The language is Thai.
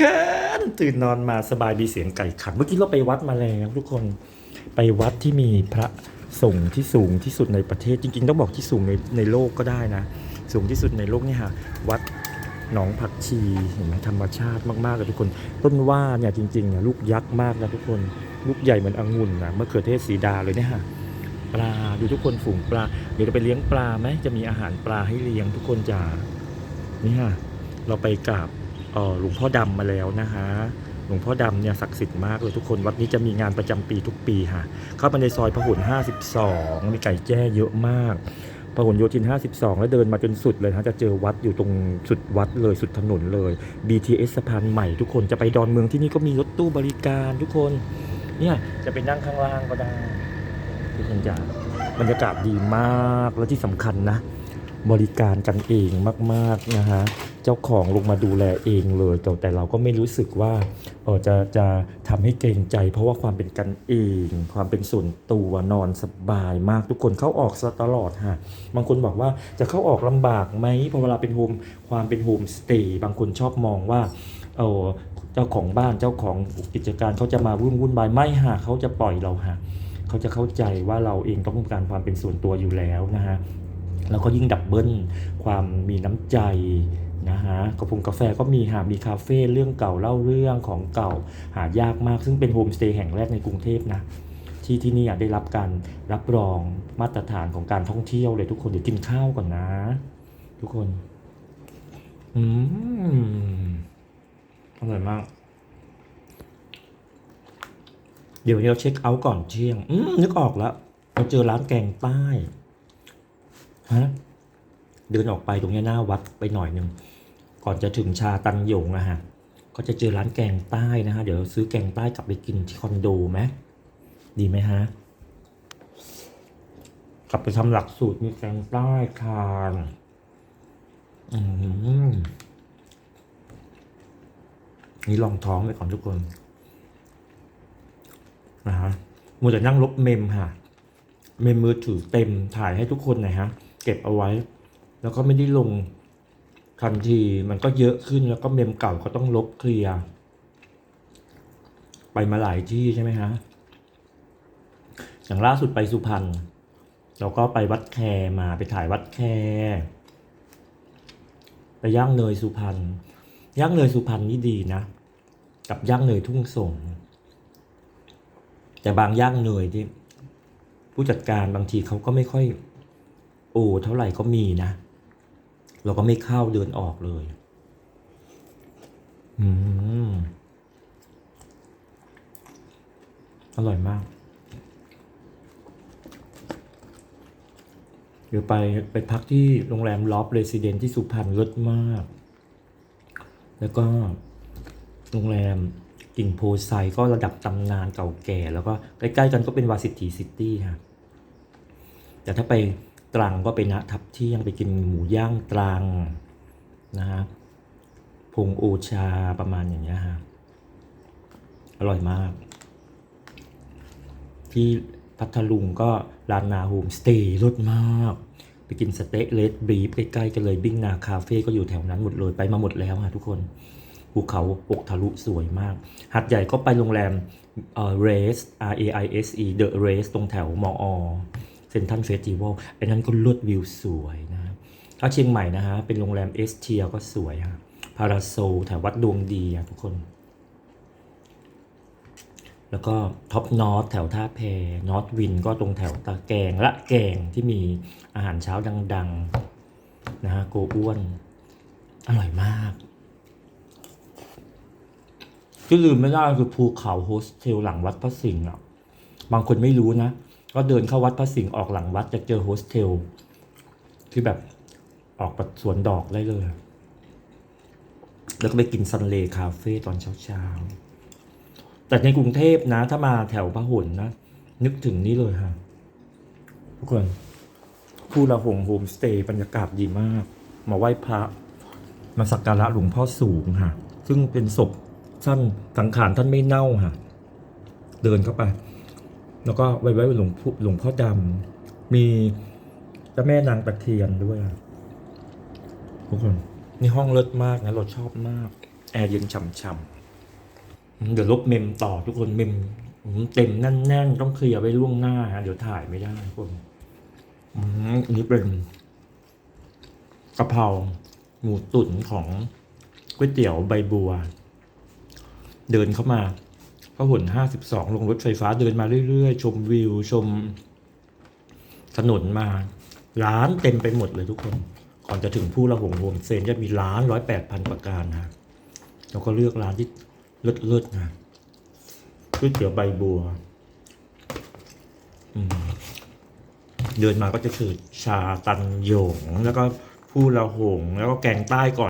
กันตื่นนอนมาสบายมีเสียงไก่ขัน เมื่อกี้เราไปวัดมาแล้วทุกคนไปวัดที่มีพระสงฆ์ที่สูงที่สุดในประเทศจริงๆ ต้องบอกที่สูงในในโลกก็ได้นะ สูงที่สุดในโลกเนี่ยค่ะวัดหนองผักชีเห็นไหมธรรมชาติมากๆเลยทุกคน ต้นว่าเนี่ยจริงๆเนี่ยลูกยักษ์มากนะทุกคนลูกใหญ่เหมือนองุ่นนะมะเขือเทศสีดาเลยเนี่ยค่ะปลาดูทุกคนฝูงปลา เดี๋ยวเราไปเลี้ยงปลาไหมจะมีอาหารปลาให้เลี้ยงทุกคนจ้านี่ค่ะเราไปกราบ หลวงพ่อดำมาแล้วนะคะหลวงพ่อดำเนี่ยศักดิ์สิทธิ์มากเลยทุกคนวัดนี้จะมีงานประจำปีทุกปีค่ะ เข้ามาในซอยพหล52 มีไก่แจ้เยอะมากพหลโยธิน 52 แล้วเดินมาจนสุดเลยนะจะเจอวัดอยู่ตรงสุดวัดเลยสุดถนนเลย BTS สะพานใหม่ทุกคนจะไปดอนเมืองที่นี่ก็มีรถตู้บริการทุกคน เนี่ยจะไปนั่งข้างล่างก็ได้ทุกคนจะบรรยากาศดีมากแล้วที่สำคัญนะ บริการกันเองมากๆนะฮะเจ้าของลงมาดูแลเองเลย แต่แต่เราก็ไม่รู้สึกว่าเออจะจะทำให้เกรงใจ เพราะว่าความเป็นกันเอง ความเป็นส่วนตัวนอนสบายมากทุกคนเข้าออกตลอดฮะบางคนบอกว่าจะเข้าออกลำบากไหมพอเวลาเป็นโฮมความเป็นโฮมสเตย์บางคนชอบมองว่าเออเจ้าของบ้านเจ้าของกิจการเขาจะมาวุ่นวุ่นวายไม่ฮะเขาจะปล่อยเราฮะเขาจะเข้าใจว่าเราเองต้องการความเป็นส่วนตัวอยู่แล้วนะฮะ แล้วก็ยิ่งดับเบิลความมีน้ำใจนะฮะกระพงกาแฟก็มีหามีคาเฟ่เรื่องเก่าเล่าเรื่องของเก่าหายากมาก ซึ่งเป็นโฮมสเตย์แห่งแรกในกรุงเทพนะที่ที่นี่ได้รับการรับรองมาตรฐานของการท่องเที่ยวเลยทุกคนเดี๋ยวกินข้าวก่อนนะ ทุกคน อืมอร่อยมาก เดี๋ยวเราเช็คเอาท์ก่อนเที่ยง อืมนึกออกแล้วเราเจอร้านแกงใต้ ฮะเดินออกไปตรงนี้หน้าวัดไปหน่อยหนึ่งก่อนจะถึงชาตันหยงอะฮะก็จะเจอร้านแกงใต้นะฮะเดี๋ยวซื้อแกงใต้กลับไปกินที่คอนโดไหมดีไหมฮะกลับไปทำหลักสูตรมีแกงใต้ทานอืมนี่ลองท้องไปก่อนทุกคนนะฮะมัวแต่นั่งลบเมมค่ะ เมมมือถือเต็มถ่ายให้ทุกคนนะฮะ เก็บเอาไว้ แล้วก็ไม่ได้ลงทันทีมันก็เยอะขึ้นแล้วก็เมมเก่าก็ต้องลบเคลียร์ไปมาหลายที่ใช่ไหมฮะอย่างล่าสุดไปสุพรรณเราก็ไปวัดแคมาไปถ่ายวัดแคไปย่างเนยสุพรรณย่างเนยสุพรรณนี่ดีนะ กับย่างเนยทุ่งสงแต่บางย่างเนยที่ผู้จัดการบางทีเขาก็ไม่ค่อย โอ้เท่าไหร่ก็มีนะ เราก็ไม่เข้าเดินออกเลย อืม อร่อยมากเดี๋ยวไปไปพักที่โรงแรมลอฟเรซิเดนที่สุพรรณเลิศมาก แล้วก็โรงแรมกิ่งโพไซก็ระดับตำนานเก่าแก่ แล้วก็ใกล้ ๆ กันก็เป็นวาซิตีซิตี้ครับแต่ถ้าไป ตรังก็ไปนะทับเที่ยงไปกินหมูย่างตรังนะฮะพงโอชาประมาณอย่างเงี้ยฮะอร่อยมาก ที่พัทลุงก็ลานนาโฮมสเตย์รสมาก ไปกินสเต๊ะเลดบีฟใกล้ๆกันเลยบิ้งนาคาเฟ่ก็อยู่แถวนั้นหมดเลยไปมาหมดแล้วฮะทุกคนภูเขาปกทะลุสวยมาก หัดใหญ่ก็ไปโรงแรมเอ่อ Race R A I S E The Race ตรงแถวมอเซนทันเฟสติวัลไอ้นั้นก็ลดวิวสวยนะถ้าเชียงใหม่นะฮะ เป็นโรงแรมเอสเทียก็สวยฮะพาราโซแถววัดดวงดีอะทุกคน แล้วก็ท็อปนอตแถวท่าแพนอตวินก็ตรงแถวตาแกงละแกงที่มีอาหารเช้าดังๆนะฮะโกอ้วน อร่อยมาก ที่ลืมไม่ได้คือภูเขาโฮสเทลหลังวัดพระสิงห์อะบางคนไม่รู้นะ ก็เดินเข้าวัดพระสิงห์ออกหลังวัดจะเจอโฮสเทลที่แบบออกแบบสวนดอกได้เลย แล้วก็ไปกินซันเลคาเฟ่ตอนเช้าๆ แต่ในกรุงเทพนะ ถ้ามาแถวพระหลนะ นึกถึงนี่เลยฮะทุกคนผู้ละหงโฮมสเตย์บรรยากาศดีมาก มาไหว้พระ มาสักการะหลวงพ่อสูงฮะซึ่งเป็นศพท่านสังขารท่านไม่เน่าฮะเดินเข้าไป แล้วก็ไว้ไว้หลวงหลวงพ่อดำมีเจ้าแม่นางตะเคียนด้วยทุกคนนี่ห้องเลิศมากนะเราชอบมาก แอร์เย็นช่ำๆเดี๋ยวลบเมมต่อทุกคนเมมเต็มแน่นๆต้องเคลียร์ไว้ล่วงหน้าฮะเดี๋ยวถ่ายไม่ได้ทุกคนอันนี้เป็นกะเพราหมูตุ๋นของก๋วยเตี๋ยวใบบัว เดินเข้ามา พหลห้าสิบสองลงรถไฟฟ้าเดินมาเรื่อยๆ ชมวิวชมถนนมาร้านเต็มไปหมดเลยทุกคน ก่อนจะถึงผู้ละหงโฮมเซนจะมีร้านร้อยแปดพันประการนะแล้วก็เลือกร้านที่เลิศๆนะก๋วยเตี๋ยวใบบัวเดินมาก็จะคือชาตันหยง แล้วก็ผู้ละหง แล้วก็แกงใต้ก่อน